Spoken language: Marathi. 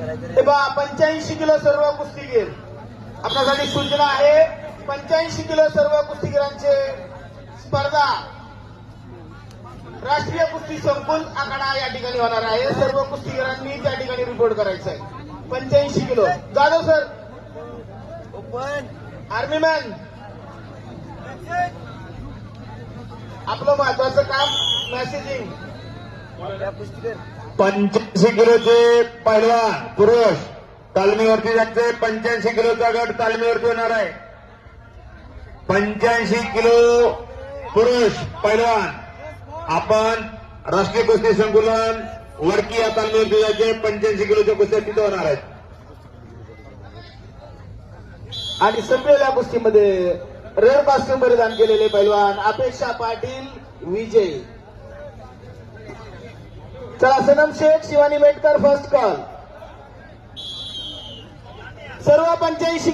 हे बा पंच्याऐंशी किलो सर्व कुस्तीगीर. आपल्यासाठी सूचना आहे पंच्याऐंशी किलो सर्व कुस्तीगीरांचे स्पर्धा. राष्ट्रीय कुस्ती संकुल आखाडा या ठिकाणी होणार आहे. सर्व कुस्तीगीरांनी त्या ठिकाणी रिपोर्ट करायचं आहे पंच्याऐंशी kilo. Jadhav sir. Army man आपलं महत्वाचं काम मेसेजिंग पंच्याऐंशी किलोचे पैलवान पुरुष. तालमीवरती जायचे पंच्याऐंशी किलोचा गट तालमीवरती होणार आहे. पंच्याऐंशी किलो पुरुष पैलवान आपण राष्ट्रीय कुस्ती संकुलन वरकी या तालमीवरती जायचे पंच्याऐंशी किलोच्या कुस्त्या तिथे होणार आहेत. आणि संपलेल्या कुस्तीमध्ये रेड कॉस्ट्यूम परिधान केलेले पैलवान अपेक्षा पाटील विजय. चला सनम शेख शिवानी मेटकर फर्स्ट कॉल सर्व पंच्याऐंशी